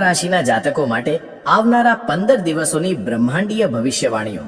રાશિના જાતકો માટે આવનારા પંદર દિવસોની બ્રહ્માંડીય ભવિષ્યવાણીઓ.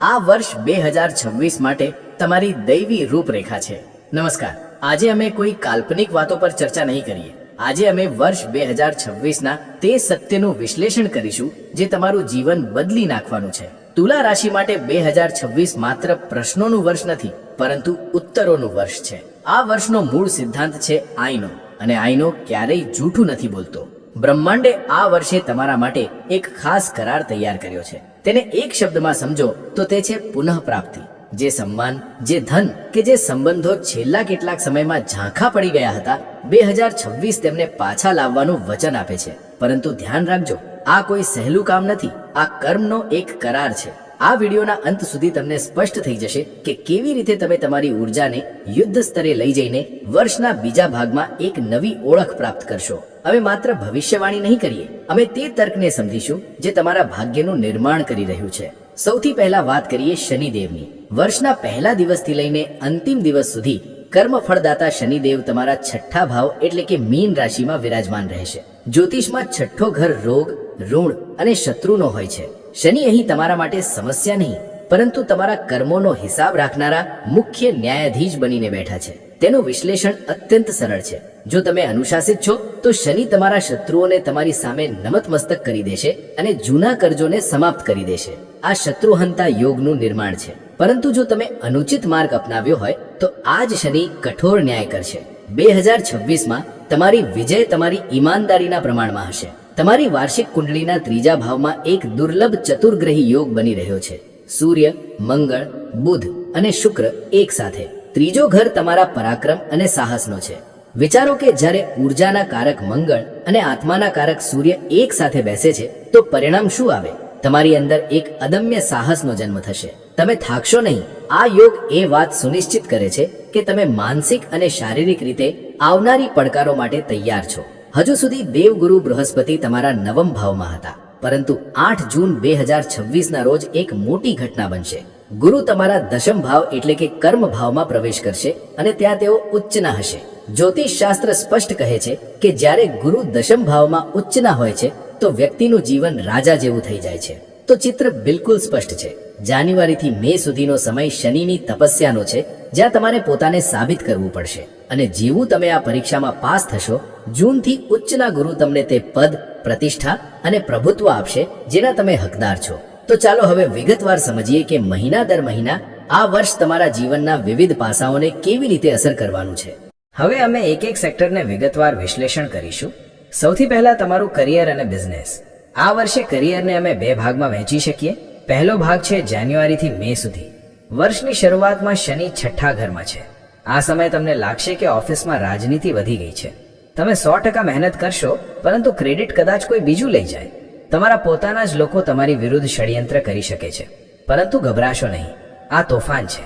આ વર્ષ બે હજાર છવ્વીસ માટે તમારી દૈવી રૂપરેખા છે. નમસ્કાર. આજે અમે કોઈ કાલ્પનિક વાતો પર ચર્ચા નહીં કરીએ. આજે અમે વર્ષ બે હજાર છવ્વીસના તે સત્યનું વિશ્લેષણ કરીશું, જે તમારું જીવન બદલી નાખવાનું છે. તુલા રાશિ માટે બે હજાર છવ્વીસ માત્ર પ્રશ્નોનું વર્ષ નથી, પરંતુ ઉત્તરોનું વર્ષ છે. આ વર્ષનો મૂળ સિદ્ધાંત છે આઈનો, અને આઈનો ક્યારેય જૂઠું નથી બોલતો. બ્રહ્માંડે આ વર્ષે તમારા માટે એક ખાસ કરાર તૈયાર કર્યો છે. તેને એક શબ્દમાં સમજો તો તે છે પુનઃ પ્રાપ્તિ જે સન્માન જે ધન કે જે સંબંધો છેલ્લા કેટલાક સમયમાં ઝાંખા પડી ગયા હતા, બે હજાર છવ્વીસ તેમને પાછા લાવવાનું વચન આપે છે. પરંતુ ધ્યાન રાખજો, આ કોઈ સહેલું કામ નથી, આ કર્મનો એક કરાર છે. આ વિડીયોના અંત સુધી તમને સ્પષ્ટ થઈ જશે કે કેવી રીતે તમે તમારી ઉર્જાને યુદ્ધ સ્તરે લઈ જઈને વર્ષના બીજા ભાગમાં એક નવી ઓળખ પ્રાપ્ત કરશો. અમે માત્ર ભવિષ્યવાણી નહીં કરીએ, અમે તે તર્કને સમજીશું જે તમારા ભાગ્યનું નિર્માણ કરી રહ્યું છે. સૌથી પહેલા વાત કરીએ શનિદેવની. વર્ષના પહેલા દિવસથી લઈને અંતિમ દિવસ સુધી કર્મ ફળદાતા શનિદેવ તમારા છઠ્ઠા ભાવ એટલે કે મીન રાશિમાં વિરાજમાન રહેશે. જ્યોતિષમાં છઠ્ઠો ઘર રોગ, ઋણ અને શત્રુનો હોય છે. શનિ અહીં તમારા માટે સમસ્યા નહીં પરંતુ તમારા કર્મોનો હિસાબ રાખનારા મુખ્ય ન્યાયાધીશ બનીને બેઠા છે. તેનું વિશ્લેષણ અત્યંત સરળ છે. જો તમે અનુશાસિત છો, તો શનિ તમારા શત્રુઓને તમારી સામે નમતમસ્તક કરી દેશે અને જૂના કરજોને સમાપ્ત કરી દેશે. આ શત્રુહંતા યોગનું નિર્માણ છે. પરંતુ જો તમે અનુચિત માર્ગ અપનાવ્યો હોય, તો આ જ શનિ કઠોર ન્યાય કરશે. બે હજાર છવ્વીસમાં તમારી વિજય તમારી ઈમાનદારીના પ્રમાણમાં હશે. તમારી વાર્ષિક કુંડળીના ત્રીજા ભાવમાં એક દુર્લભ ચતુર્ગ્રહી યોગ બની રહ્યો છે. સૂર્ય, મંગળ, બુધ અને શુક્ર એક સાથે. ત્રીજો ઘર તમારા પરાક્રમ અને સાહસનો છે. વિચારો કે જ્યારે ઉર્જાના કારક મંગળ અને આત્માના કારક સૂર્ય એક સાથે બેસે છે, તો પરિણામ શું આવે? તમારી અંદર એક અદમ્ય સાહસનો જન્મ થશે. તમે થાકશો નહીં. આ યોગ એ વાત સુનિશ્ચિત કરે છે કે તમે માનસિક અને શારીરિક રીતે આવનારી પડકારો માટે તૈયાર છો. હજુ સુધી દેવગુરુ બૃહસ્પતિ તમારા નવમ ભાવમાં હતા. પરંતુ આઠ જૂન બે હજાર છવ્વીસના રોજ એક મોટી ઘટના બનશે. ગુરુ તમારા દશમ ભાવ એટલે કે કર્મ ભાવમાં પ્રવેશ કરશે અને ત્યાં તેઓ ઉચ્ચના હશે. જ્યોતિષ શાસ્ત્ર સ્પષ્ટ કહે છે કે જ્યારે ગુરુ દશમ ભાવમાં ઉચ્ચના હોય છે, તો વ્યક્તિનું જીવન રાજા જેવું થઈ જાય છે. તો ચિત્ર બિલકુલ સ્પષ્ટ છે. જાન્યુઆરીથી મે સુધીનો સમય શનિની તપસ્યાનો છે, જ્યાં તમારે પોતાને સાબિત કરવું પડશે. અને જેવું તમે આ પરીક્ષામાં પાસ થશો, જૂનથી ઉચ્ચના ગુરુ તમને તે પદ, પ્રતિષ્ઠા અને પ્રભુત્વ આપશે, જેના તમે હકદાર છો. તો ચાલો હવે વિગતવાર સમજીએ કે મહિના દર મહિના આ વર્ષ તમારા જીવનના વિવિધ પાસાઓને કેવી રીતે અસર કરવાનું છે. હવે અમે એક એક સેક્ટરને વિગતવાર વિશ્લેષણ કરીશું. સૌથી પહેલા તમારું કરિયર અને બિઝનેસ. આ વર્ષે કરિયરને અમે બે ભાગમાં વહેંચી શકીએ. પહેલો ભાગ છે જાન્યુઆરીથી મે સુધી. વર્ષની શરૂઆતમાં શનિ છઠ્ઠા ઘરમાં છે. આ સમયે તમને લાગશે કે ઓફિસમાં રાજનીતિ વધી ગઈ છે. તમે સો ટકા મહેનત કરશો, પરંતુ ક્રેડિટ કદાચ કોઈ બીજું લઈ જાય. તમારા પોતાના જ લોકો તમારી વિરુદ્ધ ષડયંત્ર કરી શકે છે. પરંતુ ગભરાશો નહીં. આ તોફાન છે.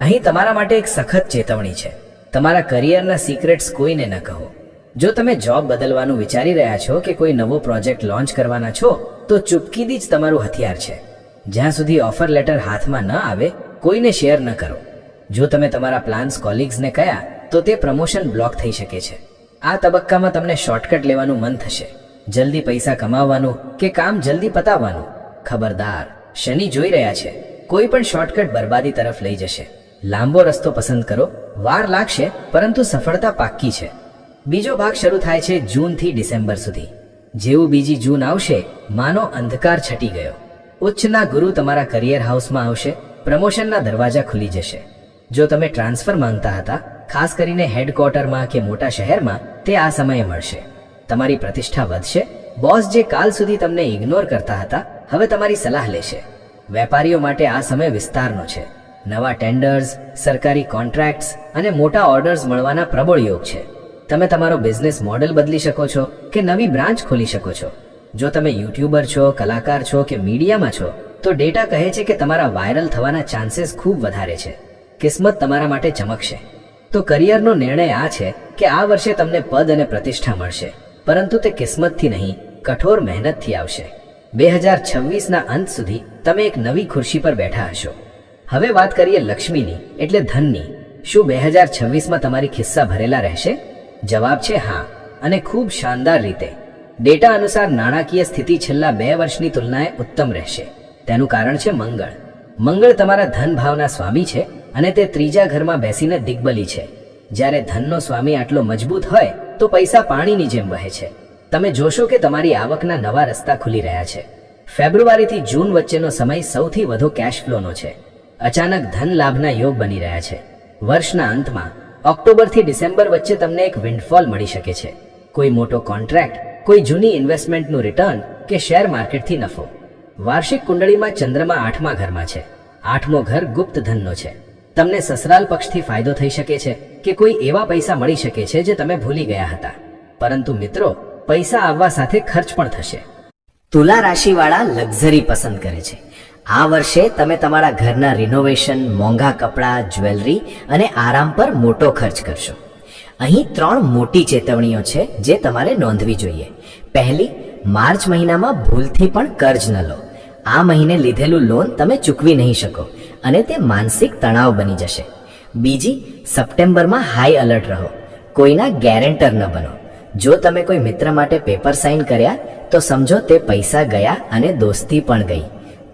અહીં તમારા માટે એક સખત ચેતવણી છે. તમારા કરિયરના સિક્રેટ્સ કોઈને ન કહો. જો તમે જોબ બદલવાનું વિચારી રહ્યા છો કે કોઈ નવો પ્રોજેક્ટ લોન્ચ કરવાના છો, તો ચૂપકીદી જ તમારું હથિયાર છે. જ્યાં સુધી ઓફર લેટર હાથમાં ન આવે, કોઈને શેર ન કરો. જો તમે તમારા પ્લાન્સ કોલિગ્સને કહ્યા તો તે પ્રમોશન બ્લોક થઈ શકે છે. આ તબક્કામાં તમને શોર્ટકટ લેવાનું મન થશે. જલ્દી પૈસા કમાવવાનું કે કામ જલ્દી પતાવવાનું? ખબરદાર, શનિ જોઈ રહ્યા છે. કોઈ પણ શોર્ટકટ બરબાદી તરફ લઈ જશે. લાંબો રસ્તો પસંદ કરો. વાર લાગશે, પરંતુ સફળતા પાક્કી છે. બીજો ભાગ શરૂ થાય છે જૂનથી ડિસેમ્બર સુધી. જેવું બીજી જૂન આવશે, માનો અંધકાર છટી ગયો. ઉચ્ચના ગુરુ તમારા કરિયર હાઉસમાં આવશે પ્રમોશનના દરવાજા ખુલી જશે. જો તમે ટ્રાન્સફર માંગતા હતા, ખાસ કરીને હેડક્વાર્ટરમાં કે મોટા શહેરમાં, તે આ સમયે મળશે. તમારી પ્રતિષ્ઠા વધશે બોસ જે કાલ સુધી તમને ઇગ્નોર કરતા હતા, હવે તમારી સલાહ લેશે. વેપારીઓ માટે આ સમય વિસ્તારનો છે. નવા ટેન્ડર્સ સરકારી કોન્ટ્રાક્ટ્સ અને મોટા ઓર્ડર્સ મળવાના પ્રબળ યોગ છે. તમે તમારો બિઝનેસ મોડેલ બદલી શકો છો કે નવી બ્રાન્ચ ખોલી શકો છો. જો તમે યુટ્યુબર છો, કલાકાર છો કે મીડિયામાં છો, તો ડેટા કહે છે કે તમારા વાયરલ થવાના ચાન્સીસ ખૂબ વધારે છે. કિસ્મત તમારા માટે ચમકશે. તો કરિયરનો નિર્ણય આ છે કે આ વર્ષે તમને પદ અને પ્રતિષ્ઠા મળશે. પરંતુ તે કિસ્મતથી નહીં, કઠોર મહેનતથી આવશે. બે હજાર છવ્વીસના અંત સુધી તમે એક નવી ખુરશી પર બેઠા હશો. હવે વાત કરીએ લક્ષ્મીની, એટલે ધનની. શું બે હજાર છવ્વીસમાં તમારી ખિસ્સા ભરેલા રહેશે? જવાબ છે હા, અને ખૂબ શાનદાર રીતે. ડેટા અનુસાર નાણાકીય સ્થિતિ છેલ્લા બે વર્ષની તુલનાએ ઉત્તમ રહેશે. તેનું કારણ છે મંગળ. મંગળ તમારા ધન ભાવના સ્વામી છે અને તે ત્રીજા ઘરમાં બેસીને દિગ્બલી છે. જ્યારે ધનનો સ્વામી આટલો મજબૂત હોય, તો પૈસા પાણીની જેમ વહે છે. તમે જોશો કે તમારી આવકના નવા રસ્તા ખુલી રહ્યા છે. ફેબ્રુઆરીથી જૂન વચ્ચેનો સમય સૌથી વધુ કેશ ફ્લોનો છે. અચાનક ધન લાભના યોગ બની રહ્યા છે. વર્ષના અંતમાં, ઓક્ટોબરથી ડિસેમ્બર વચ્ચે તમને એક વિન્ડફોલ મળી શકે છે. કોઈ મોટો કોન્ટ્રાક્ટ કોઈ જૂની ઇન્વેસ્ટમેન્ટનું રિટર્ન કે શેર માર્કેટથી નફો. વાર્ષિક કુંડળીમાં ચંદ્રમા આઠમા ઘરમાં છે. આઠમો ઘર ગુપ્ત ધનનો છે. તમને સસરાલ પક્ષથી ફાયદો થઈ શકે છે કે કોઈ એવા પૈસા મળી શકે છે જે તમે ભૂલી ગયા હતા. પરંતુ મિત્રો, પૈસા આવવા સાથે ખર્ચ પણ થશે. તુલા રાશિવાળા લક્ઝરી પસંદ કરે છે. આ વર્ષે તમે તમારા ઘરના રિનોવેશન મોંઘા કપડાં જ્વેલરી અને આરામ પર મોટો ખર્ચ કરશો. અહીં ત્રણ મોટી ચેતવણીઓ છે જે તમારે નોંધવી જોઈએ. પહેલી, માર્ચ મહિનામાં ભૂલથી પણ કર્જ ન લો. આ મહિને લીધેલું લોન તમે ચૂકવી નહીં શકો અને તે માનસિક તણાવ બની જશે. બીજી, સપ્ટેમ્બરમાં હાઈ અલર્ટ રહો. કોઈના ગેરેન્ટર ન બનો. જો તમે કોઈ મિત્ર માટે પેપર સાઇન કર્યા, તો સમજો તે પૈસા ગયા અને દોસ્તી પણ ગઈ.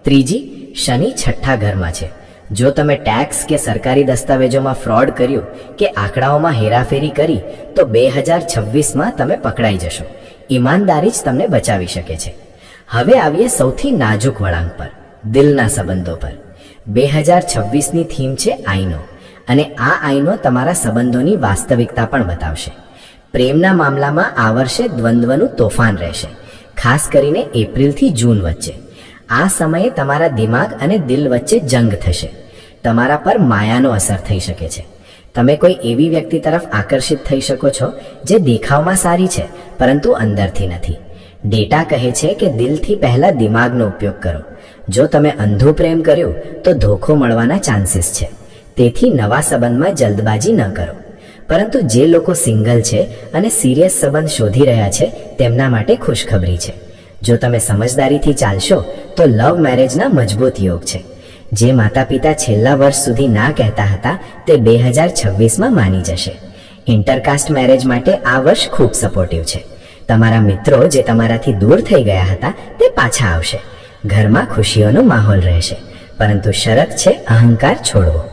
ત્રીજી, શનિ છઠ્ઠા ઘરમાં છે. જો તમે ટેક્સ કે સરકારી દસ્તાવેજોમાં ફ્રોડ કર્યું કે આંકડાઓમાં હેરાફેરી કરી, તો બે હજાર છવ્વીસમાં તમે પકડાઈ જશો. ઈમાનદારી જ તમને બચાવી શકે છે. હવે આવીએ સૌથી નાજુક વળાંક પર, દિલના સંબંધો પર. બે હજાર છવ્વીસની થીમ છે આઈનો, અને આ આઈનો તમારા સંબંધોની વાસ્તવિકતા પણ બતાવશે. પ્રેમના મામલામાં આ વર્ષે દ્વંદ્વનું તોફાન રહેશે, ખાસ કરીને એપ્રિલથી જૂન વચ્ચે. આ સમયે તમારા દિમાગ અને દિલ વચ્ચે જંગ થશે. તમારા પર માયાનો અસર થઈ શકે છે. તમે કોઈ એવી વ્યક્તિ તરફ આકર્ષિત થઈ શકો છો, જે દેખાવમાં સારી છે, પરંતુ અંદરથી નથી. ડેટા કહે છે કે દિલથી પહેલાં દિમાગનો ઉપયોગ કરો. જો તમે અંધો પ્રેમ કર્યો, તો ધોખો મળવાના ચાન્સીસ છે. તેથી નવા સંબંધમાં જલ્દબાજી ન કરો. પરંતુ જે લોકો સિંગલ છે અને સિરિયસ સંબંધ શોધી રહ્યા છે, તેમના માટે ખુશખબરી છે. જો તમે સમજદારીથી ચાલશો, તો લવ મેરેજના મજબૂત યોગ છે. જે માતા પિતા છેલ્લા વર્ષ સુધી ના કહેતા હતા, તે બે હજાર છવ્વીસમાં માની જશે. ઇન્ટરકાસ્ટ મેરેજ માટે આ વર્ષ ખૂબ સપોર્ટિવ છે. તમારા મિત્રો જે તમારાથી દૂર થઈ ગયા હતા, તે પાછા આવશે. ઘરમાં ખુશીઓનો માહોલ રહેશે. પરંતુ શરત છે અહંકાર છોડવો.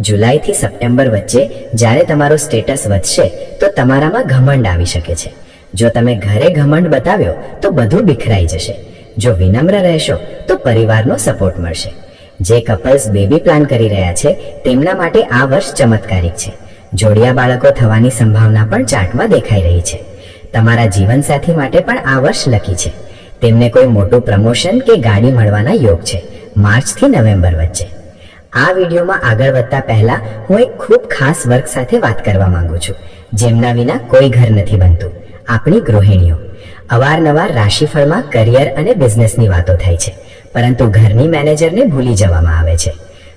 જુલાઈથી સપ્ટેમ્બર વચ્ચે જ્યારે તમારો સ્ટેટસ વધશે, તો તમારામાં ઘમંડ આવી શકે છે. જો તમે ઘરે ઘમંડ બતાવ્યો, તો બધું બિખરાઈ જશે. જો વિનમ્ર રહેશો, તો પરિવારનો સપોર્ટ મળશે. જે કપલ્સ બેબી પ્લાન કરી રહ્યા છે, તેમના માટે આ વર્ષ ચમત્કારિક છે. જોડિયા બાળકો થવાની સંભાવના પણ ચાર્ટમાં દેખાઈ રહી છે. તમારા જીવનસાથી માટે પણ આ વર્ષ લકી છે. તેમને કોઈ મોટું પ્રમોશન કે ગાડી મળવાના યોગ છે. માર્ચથી નવેમ્બર વચ્ચે. આ વિડીયોમાં આગળ વધતા પહેલા હું એક ખૂબ ખાસ વર્ગ સાથે વાત કરવા માંગુ છું, જેમના વિના કોઈ ઘર નથી બનતું. આપણી ગૃહિણીઓ. અવારનવાર રાશિફળમાં કરિયર અને બિઝનેસની વાતો થાય છે. પરંતુ ઘરની મેનેજરને ભૂલી જવામાં આવે છે.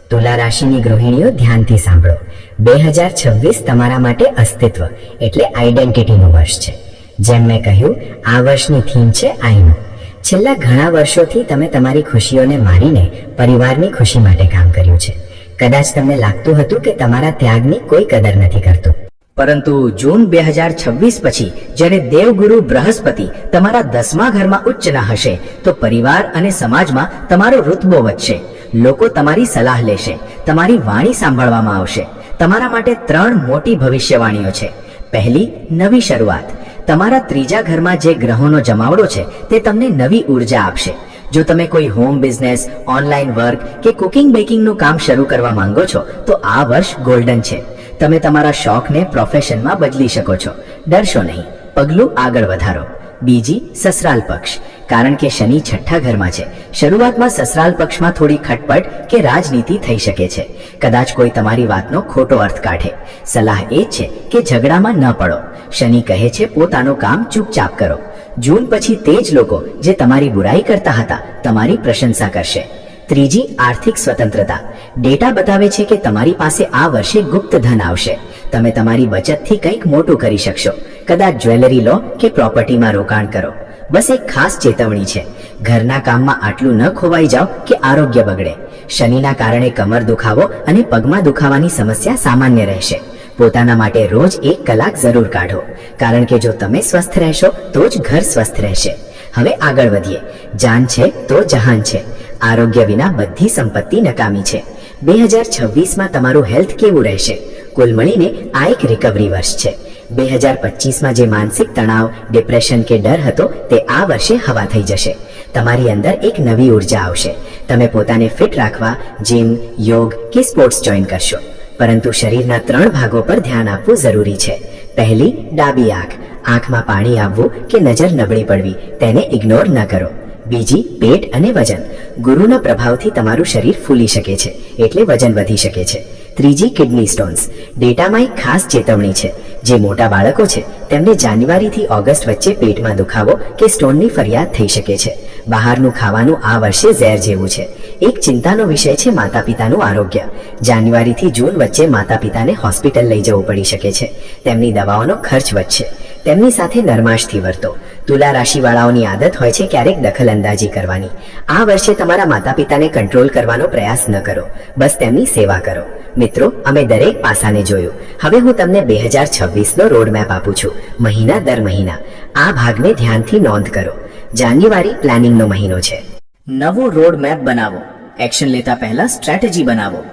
તુલા રાશિની ગૃહિણીઓ ધ્યાનથી સાંભળો. બે હજાર છવ્વીસ તમારા માટે અસ્તિત્વ એટલે આઈડેન્ટિટીનું વર્ષ છે. જેમ મેં કહ્યું, આ વર્ષની થીમ છે આઈનો. છેલ્લા ઘણા વર્ષોથી તમે તમારી ખુશીઓને મારીને પરિવારની ખુશી માટે કામ કર્યું છે. કદાચ તમને લાગતું હતું કે તમારા ત્યાગની કોઈ કદર નથી કરતું. પરંતુ જૂન બે હજાર છવ્વીસ પછી જ્યારે દેવગુરુ બૃહસ્પતિ તમારા દસમા ઘરમાં ઉચ્ચના હશે, તો પરિવાર અને સમાજમાં તમારો રુતબો વધશે. લોકો તમારી સલાહ લેશે, તમારી વાણી સાંભળવામાં આવશે. તમારા માટે ત્રણ મોટી ભવિષ્યવાણીઓ છે. પહેલી, નવી શરૂઆત. તમારા ત્રીજા ઘરમાં જે ગ્રહોનો જમાવડો છે, તે તમને નવી ઊર્જા આપશે. જો તમે કોઈ હોમ બિઝનેસ, ઓનલાઈન વર્ક કે કુકિંગ બેકિંગનું કામ શરૂ કરવા માંગો છો, તો આ વર્ષ ગોલ્ડન છે. તમે તમારા શોખને પ્રોફેશનમાં બદલી શકો છો. ડરશો નહીં. પગલું આગળ વધારો. બીજી, સસરાલ પક્ષ. કારણ કે શનિ છઠ્ઠા ઘરમાં છે. શરૂઆતમાં સસરાલ પક્ષમાં થોડી ખટપટ કે રાજનીતિ થઈ શકે છે. કદાચ કોઈ તમારી વાતનો ખોટો અર્થ કાઢે. સલાહ એ છે કે ઝઘડામાં ન પડો. શનિ કહે છે, પોતાનું કામ ચૂપચાપ કરો. જૂન પછી તે જ લોકો જે તમારી બુરાઈ કરતા હતા, તમારી પ્રશંસા કરશે. ત્રીજી આર્થિક સ્વતંત્રતા. ડેટા બતાવે છે કે તમારી પાસે આ વર્ષે ગુપ્ત ધન આવશે. તમે તમારી બચતથી કંઈક મોટું કરી શકશો. કદાચ જ્વેલરી લો કે પ્રોપર્ટીમાં રોકાણ કરો. બસ એક ખાસ ચેતવણી છે. ઘરના કામમાં આટલું ન ખોવાઈ જાઓ કે આરોગ્ય બગડે. શનિના કારણે કમર દુખાવો અને પગમાં દુખાવાની સમસ્યા સામાન્ય રહેશે. પોતાના માટે રોજ એક કલાક જરૂર કાઢો. કારણ કે જો તમે સ્વસ્થ રહેશો તો જ ઘર સ્વસ્થ રહેશે. હવે આગળ વધીએ. જાન છે તો જહાન છે. આરોગ્ય વિના બધી સંપત્તિ નકામી છે. બે હજાર છવ્વીસમાં તમારું હેલ્થ કેવું રહેશે? કુલ મળીને આ એક રિકવરી વર્ષ છે. બે હજાર પચીસમાં જે માનસિક તણાવ ડિપ્રેશન કે ડર હતો તે આ વર્ષે હવા થઈ જશે. તમારી અંદર એક નવી ઊર્જા આવશે. તમે પોતાને ફિટ રાખવા જીમ યોગ કે સ્પોર્ટ્સ જોઈન કરશો. પરંતુ શરીરના ત્રણ ભાગો પર ધ્યાન આપવું જરૂરી છે. પહેલી, ડાબી આંખ. આંખમાં પાણી આવવું કે નજર નબળી પડવી, તેને ઇગ્નોર ન કરો. બીજી, પેટ અને વજન. ગુરુના પ્રભાવથી તમારું શરીર ફૂલી શકે છે, એટલે વજન વધી શકે છે. ત્રીજી કિડની સ્ટોન્સ. ડેટામાં એક ખાસ ચેતવણી છે. જે મોટા બાળકો છે, તેમને જાન્યુઆરીથી ઓગસ્ટ વચ્ચે પેટમાં દુખાવો કે સ્ટોનની ફરિયાદ થઈ શકે છે. બહારનું ખાવાનું આ વર્ષે ઝેર જેવું છે. એક ચિંતાનો વિષય છે માતા પિતાનું આરોગ્ય. જાન્યુઆરીથી જૂન વચ્ચે માતા પિતાને હોસ્પિટલ લઈ જવું પડી શકે છે. તેમની દવાઓનો ખર્ચ વધશે. તેમની સાથે નરમાશથી વર્તો. તુલા રાશિવાળાઓની આદત હોય છે ક્યારેક દખલઅંદાજી કરવાની. આ વર્ષે તમારા માતા પિતાને કંટ્રોલ કરવાનો પ્રયાસ ન કરો. બસ તેમની સેવા કરો. મિત્રો, અમે દરેક પાસાને જોયું. હવે હું તમને બે હજાર છવ્વીસનો રોડમેપ આપું છું. મહિના દર મહિના. આ ભાગને ધ્યાનથી નોંધ કરો. જાન્યુઆરી પ્લાનિંગનો મહિનો છે. નવો રોડ મેપ બનાવો. એક્શન લેતા પહેલા સ્ટ્રેટેજી બનાવો.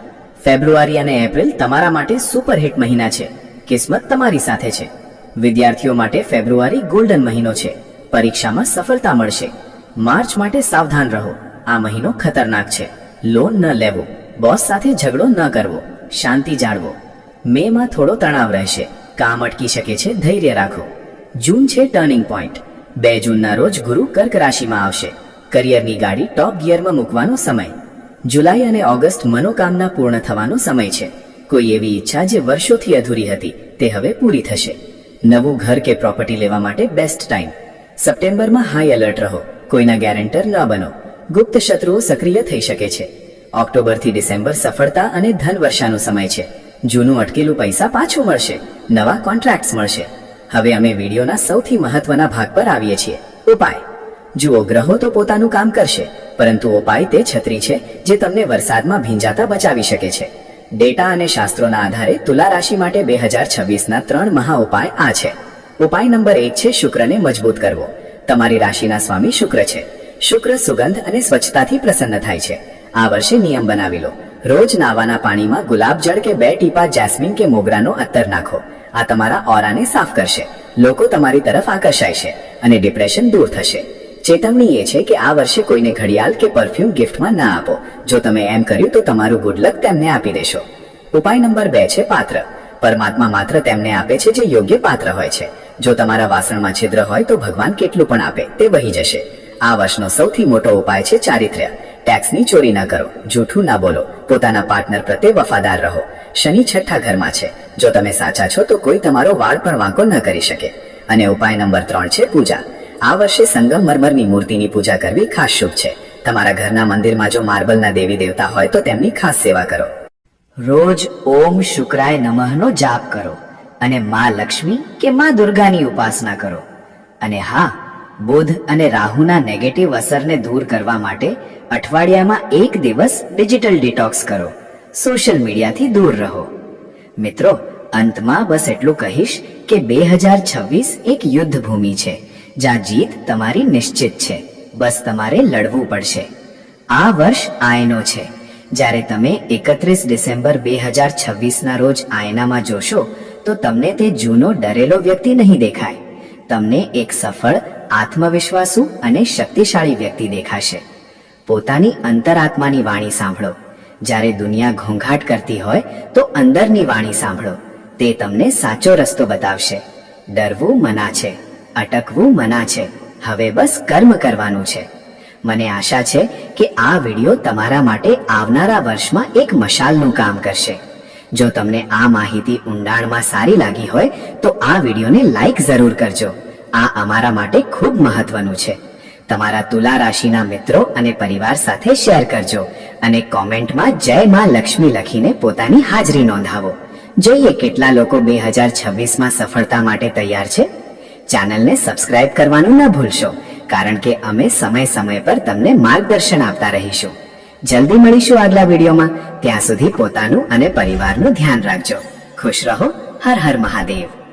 ફેબ્રુઆરી અને એપ્રિલ તમારા માટે સુપરહિટ મહિના છે. કિસ્મત તમારી સાથે છે. વિદ્યાર્થીઓ માટે ફેબ્રુઆરી ગોલ્ડન મહિનો છે. પરીક્ષામાં સફળતા મળશે. માર્ચ માટે સાવધાન રહો. આ મહિનો ખતરનાક છે. લોન ન લેવો. બોસ સાથે ઝઘડો ન કરવો. શાંતિ જાળવો. મે માં થોડો તણાવ રહેશે. કામ અટકી શકે છે. ધૈર્ય રાખો. જૂન છે ટર્નિંગ પોઈન્ટ. બે જૂનના રોજ ગુરુ કર્ક રાશિમાં આવશે. કરિયરની ગાડી ટોપ ગિયરમાં મૂકવાનો સમય. જુલાઈ અને ઓગસ્ટ મનોકામના પૂર્ણ થવાનો સમય છે. કોઈ એવી ઈચ્છા જે વર્ષોથી અધૂરી હતી, તે હવે પૂરી થશે. નવું ઘર કે પ્રોપર્ટી લેવા માટે બેસ્ટ ટાઈમ. સપ્ટેમ્બરમાં હાઈ એલર્ટ રહો. કોઈના ગેરેન્ટર ન બનો. ગુપ્ત શત્રુઓ સક્રિય થઈ શકે છે. ઓક્ટોબરથી ડિસેમ્બર સફળતા અને ધન વર્ષાનો સમય છે. જૂનું અટકેલું પૈસા પાછું મળશે. નવા કોન્ટ્રાક્ટ્સ મળશે. હવે અમે વિડીયોના સૌથી મહત્વના ભાગ પર આવીએ છીએ. ઉપાય. જુઓ, ગ્રહો તો પોતાનું કામ કરશે, પરંતુ ઉપાય તે છત્રી છે જે તમને વરસાદમાં ભીંજાતા બચાવી શકે છે. ડેટા અને શાસ્ત્રોના આધારે તુલા રાશિ માટે બે હજાર છવ્વીસના ત્રણ મહા ઉપાય આ છે. ઉપાય નંબર એક છે શુક્રને મજબૂત કરવો. તમારી રાશિના સ્વામી શુક્ર છે. શુક્ર સુગંધ અને સ્વચ્છતાથી પ્રસન્ન થાય છે. આ વર્ષે નિયમ બનાવી લો. રોજ નાવાના પાણીમાં ગુલાબ જળ કે બે ટીપા જેસ્મિન કે મોગરાનો અત્તર નાખો. આ તમારા ઓરાને સાફ કરશે. લોકો તમારી તરફ આકર્ષાય છે અને ડિપ્રેશન દૂર થશે. ચેતવણી એ છે કે આ વર્ષે કોઈને ઘડિયાળ કે પરફ્યુમ ગિફ્ટમાં ના આપો. જો તમે એમ કર્યું તો તમારું ગુડ તેમને આપી દેશો. ઉપાય નંબર બે છે પાત્ર. પરમાત્મા માત્ર તેમને આપે છે જે યોગ્ય પાત્ર હોય છે. જો તમારા વાસણમાં છિદ્ર હોય તો ભગવાન કેટલું પણ આપે, તે વહી જશે. આ વર્ષનો સૌથી મોટો ઉપાય છે ચારિત્ર્ય. ટેક્સની ચોરી ના કરો, જૂઠું ના બોલો, પોતાના પાર્ટનર પ્રત્યે વફાદાર રહો. શનિ છઠ્ઠા ઘરમાં છે. જો તમે સાચા છો તો કોઈ તમારો વાળ પણ વાંકો ન કરી શકે. અને ઉપાય નંબર ત્રણ છે પૂજા. આ વર્ષે સંગમરમરની મૂર્તિની પૂજા કરવી ખાસ શુભ છે. તમારા ઘરના મંદિરમાં જો માર્બલના દેવી દેવતા હોય તો તેમની ખાસ સેવા કરો. રોજ ઓમ શુક્રાય નમઃનો જાપ કરો અને માં લક્ષ્મી કે માં દુર્ગાની ઉપાસના કરો. અને હા, બુધ અને રાહુના નેગેટિવ અસરને દૂર કરવા માટે અઠવાડિયામાં એક દિવસ ડિજિટલ ડિટોક્સ કરો. સોશિયલ મીડિયાથી દૂર રહો. મિત્રો, અંતમાં બસ એટલું કહીશ કે બે હજાર છવ્વીસ એક યુદ્ધ ભૂમિ છે. જ્યાં જીત તમારી નિશ્ચિત છે. બસ તમારે લડવું પડશે. આ વર્ષ આયનો છે. જ્યારે તમે એકત્રીસ ડિસેમ્બર બે હજાર છવ્વીસના રોજ આયનામાં જોશો, તો તમને તે જૂનો ડરેલો વ્યક્તિ નહીં દેખાય. તમને એક સફળ, આત્મવિશ્વાસુ અને શક્તિશાળી વ્યક્તિ દેખાશે. પોતાની અંતરાત્માની વાણી સાંભળો. જ્યારે દુનિયા ઘોંઘાટ કરતી હોય, તો અંદરની વાણી સાંભળો. તે તમને સાચો રસ્તો બતાવશે. ડરવું મના છે. અટકવું મના છે. હવે બસ કર્મ કરવાનું છે. મને આશા છે કે આ વિડિયો તમારા માટે આવનારા વર્ષમાં એક મશાલનું કામ કરશે. જો તમને આ માહિતી ઊંડાણમાં સારી લાગી હોય, તો આ વિડીયોને લાઈક જરૂર કરજો. આ અમારા માટે ખૂબ મહત્વનું છે. તમારા તુલા રાશિના મિત્રો અને પરિવાર સાથે શેર કરજો અને કોમેન્ટમાં જય માં લક્ષ્મી લખીને પોતાની હાજરી નોંધાવો. જોઈએ કેટલા લોકો બે હજાર છવ્વીસમાં સફળતા માટે તૈયાર છે. ચેનલને સબસ્ક્રાઇબ કરવાનું ન ભૂલશો, કારણ કે અમે સમય સમય પર તમને માર્ગદર્શન આપતા રહીશું. જલ્દી મળીશું આગલા વિડીયોમાં. ત્યાં સુધી પોતાનું અને પરિવારનું ધ્યાન રાખજો. ખુશ રહો. હર હર મહાદેવ.